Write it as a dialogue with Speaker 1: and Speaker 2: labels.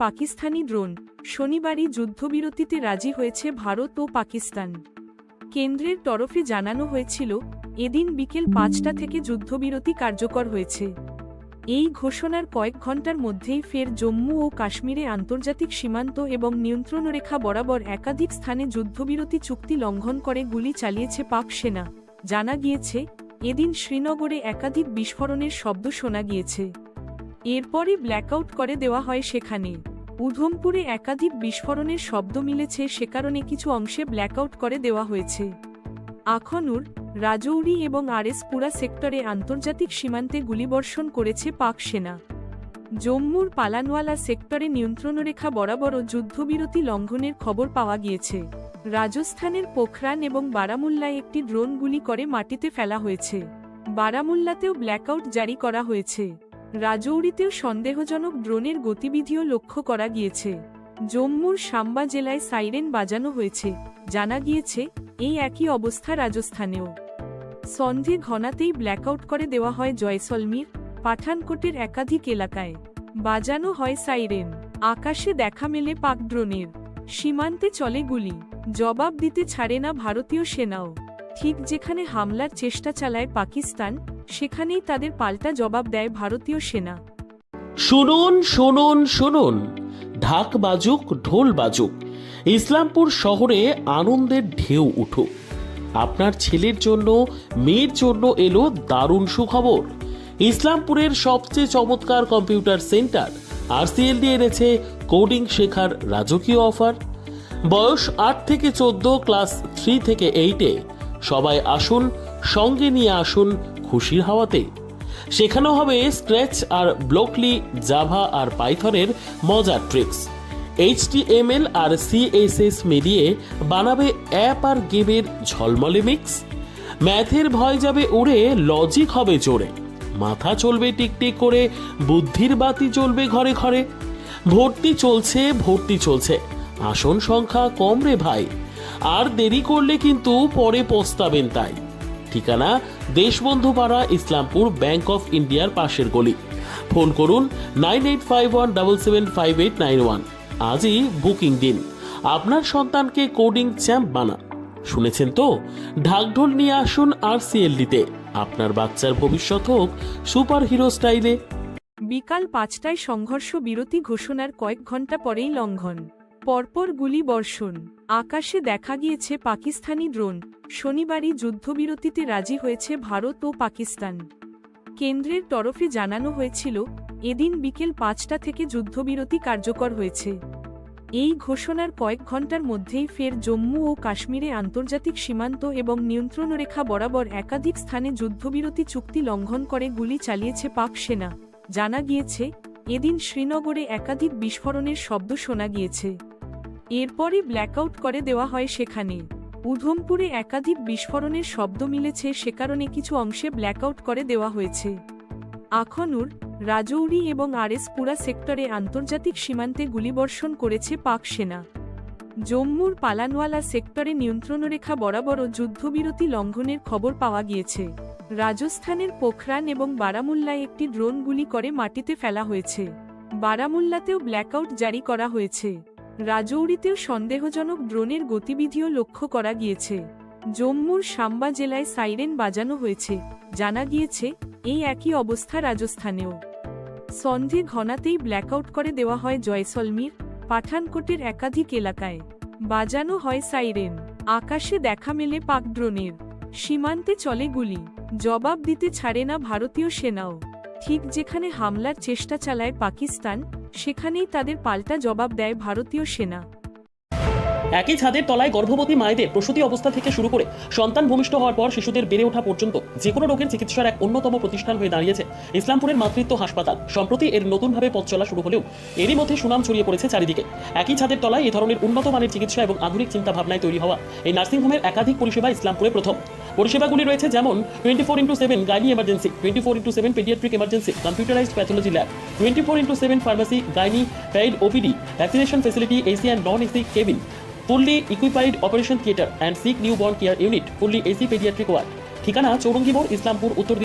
Speaker 1: Pakistani drone, শনিবারই যুদ্ধবিরতিতে রাজি হয়েছে ভারত ও পাকিস্তান। কেন্দ্রের তরফে জানানো হয়েছিল, এদিন বিকেল পাঁচটা থেকে যুদ্ধবিরতি কার্যকর হয়েছে। এই ঘোষণার কয়েক ঘণ্টার মধ্যেই ফের জম্মু ও কাশ্মীরে আন্তর্জাতিক সীমান্ত এবং নিয়ন্ত্রণরেখা বরাবর একাধিক স্থানে যুদ্ধবিরতি চুক্তি লঙ্ঘন করে গুলি চালিয়েছে পাক সেনা। জানা গিয়েছে, এদিন শ্রীনগরে একাধিক বিস্ফোরণের শব্দ শোনা গিয়েছে। এরপরই ব্ল্যাকআউট করে দেওয়া হয় সেখানে। উধমপুরে একাধিক বিস্ফোরণের শব্দ মিলেছে, সে কারণে কিছু অংশে ব্ল্যাকআউট করে দেওয়া হয়েছে। আখনুর, রাজৌরি এবং আরএসপুরা সেক্টরে আন্তর্জাতিক সীমান্তে গুলিবর্ষণ করেছে পাক সেনা। জম্মুর পালানওয়ালা সেক্টরে নিয়ন্ত্রণরেখা বরাবরও যুদ্ধবিরতি লঙ্ঘনের খবর পাওয়া গিয়েছে। রাজস্থানের পোখরান এবং বারামুল্লায় একটি ড্রোন গুলি করে মাটিতে ফেলা হয়েছে। বারামুল্লাতেও ব্ল্যাকআউট জারি করা হয়েছে। রাজৌরিতেও সন্দেহজনক ড্রোনের গতিবিধিও লক্ষ্য করা গিয়েছে। জম্মুর সাম্বা জেলায় সাইরেন বাজানো হয়েছে। জানা গিয়েছে, এই একই অবস্থা রাজস্থানেও। সন্ধে ঘনাতেই ব্ল্যাকআউট করে দেওয়া হয় জয়সলমীর, পাঠানকোটের একাধিক এলাকায়। বাজানো হয় সাইরেন। আকাশে দেখা মেলে পাক ড্রোনের। সীমান্তে চলে গুলি। জবাব দিতে ছাড়ে না ভারতীয় সেনাও। ঠিক যেখানে হামলার চেষ্টা চালায় পাকিস্তান সেখানেই তাদের পাল্টা জবাব দেয় ভারতীয় সেনা।
Speaker 2: শুনুন শুনুন শুনুন। ঢাক বাজুক, ঢোল বাজুক। ইসলামপুর শহরে আনন্দের ঢেউ উঠুক। আপনার ছেলের জন্য, মেয়ের জন্য এলো দারুণ সুখবর। ইসলামপুরের সবচেয়ে চমৎকার কম্পিউটার সেন্টার আরসিএলডি এনেছে কোডিং শেখার রাজকীয় অফার। বয়স আট থেকে চোদ্দ, ক্লাস থ্রি থেকে এইটে সবাই আসুন, সঙ্গে নিয়ে আসুন খুশির হাওয়াতে। শেখানো হবে স্ক্র্যাচ আর ব্লকলি, জাভা আর পাইথনের মজার ট্রিক্স। এইচটিএমএল আর সিএসএস মিলিয়ে বানাবে অ্যাপ আর গেমের ঝলমলে মিক্স। ম্যাথের ভয় যাবে উড়ে, লজিক হবে জোরে। মাথা চলবে টিকটিক করে, বুদ্ধির বাতি জ্বলবে ঘরে ঘরে। ভর্তি চলছে ভর্তি চলছে। আসন সংখ্যা কম রে ভাই। আর দেরি করলে কিন্তু পরে পস্তাবেন তাই। ঠিকানা দেশবন্ধু পাড়া ইসলামপুর ব্যাংক অফ ইন্ডিয়ার পাশের গলি। ফোন করুন nine eight five one double seven five eight nine one. আজই বুকিং দিন। আপনার সন্তানকে কোডিং চ্যাম্প বানান শুনেছেন তো? ঢাকঢোল নিয়ে আসুন আর সিএলডিতে আপনার বাচ্চার ভবিষ্যৎ হোক সুপার হিরো স্টাইলে।
Speaker 1: বিকাল পাঁচটায় সংঘর্ষ বিরতি ঘোষণার কয়েক ঘণ্টা পরেই লঙ্ঘন। পরপর গুলি বর্ষণ। আকাশে দেখা গিয়েছে পাকিস্তানি ড্রোন। শনিবারই যুদ্ধবিরতিতে রাজি হয়েছে ভারত ও পাকিস্তান। কেন্দ্রের তরফে জানানো হয়েছিল, এদিন বিকেল পাঁচটা থেকে যুদ্ধবিরতি কার্যকর হয়েছে। এই ঘোষণার কয়েক ঘণ্টার মধ্যেই ফের জম্মু ও কাশ্মীরে আন্তর্জাতিক সীমান্ত এবং নিয়ন্ত্রণরেখা বরাবর একাধিক স্থানে যুদ্ধবিরতি চুক্তি লঙ্ঘন করে গুলি চালিয়েছে পাক সেনা। জানা গিয়েছে, এদিন শ্রীনগরে একাধিক বিস্ফোরণের শব্দ শোনা গিয়েছে। এরপরই ব্ল্যাকআউট করে দেওয়া হয় সেখানে। উধমপুরে একাধিক বিস্ফোরণের শব্দ মিলেছে সে কারণে কিছু অংশে ব্ল্যাকআউট করে দেওয়া হয়েছে। আখনুর, রাজৌরি এবং আরএসপুরা সেক্টরে আন্তর্জাতিক সীমান্তে গুলিবর্ষণ করেছে পাক সেনা। জম্মুর পালানওয়ালা সেক্টরে নিয়ন্ত্রণরেখা বরাবরও যুদ্ধবিরতি লঙ্ঘনের খবর পাওয়া গিয়েছে। রাজস্থানের পোখরান এবং বারামুল্লায় একটি ড্রোন গুলি করে মাটিতে ফেলা হয়েছে। বারামুল্লাতেও ব্ল্যাকআউট জারি করা হয়েছে। রাজৌরিতেও সন্দেহজনক ড্রোনের গতিবিধিও লক্ষ্য করা গিয়েছে। জম্মুর সাম্বা জেলায় সাইরেন বাজানো হয়েছে। জানা গিয়েছে, এই একই অবস্থা রাজস্থানেও। সন্ধে ঘনাতেই ব্ল্যাকআউট করে দেওয়া হয় জয়সলমীর, পাঠানকোটের একাধিক এলাকায়। বাজানো হয় সাইরেন। আকাশে দেখা মেলে পাক ড্রোনের। সীমান্তে চলে গুলি। জবাব দিতে ছাড়ে না ভারতীয় সেনাও। ঠিক যেখানে হামলার চেষ্টা চালায় পাকিস্তান সেখানেই তাদের পাল্টা জবাব দেয় ভারতীয় সেনা।
Speaker 2: একই ছাদের তলায় গর্ভবতী মায়েদের প্রসূতি অবস্থা থেকে শুরু করে সন্তান ভূমিষ্ঠ হওয়ার পর শিশুদের বেড়ে ওঠা পর্যন্ত যে কোনো রোগের চিকিৎসার এক অন্যতম প্রতিষ্ঠান হয়ে দাঁড়িয়েছে ইসলামপুরের মাতৃত্ব হাসপাতাল। সম্প্রতি এর নতুনভাবে পথ চলা শুরু হলেও এরই মধ্যে সুনাম ছড়িয়ে পড়েছে চারিদিকে। একই ছাদের তলায় এ ধরনের উন্নত মানের চিকিৎসা এবং আধুনিক চিন্তা ভাবনায় তৈরি হওয়া এই নার্সিংহোমের একাধিক পরিষেবা ইসলামপুরে প্রথম। পরিষেবাগুলি রয়েছে যেমন twenty four into seven gynae emergency twenty four into seven paediatric emergency computerised pathology lab twenty four into seven pharmacy gynae paid OPD vaccination facility AC and non AC cabin fully equipped operation theatre and sick newborn care unit fully AC paediatric ward ঠিকানা, চৌরঙ্গি ইসলামপুর, উত্তর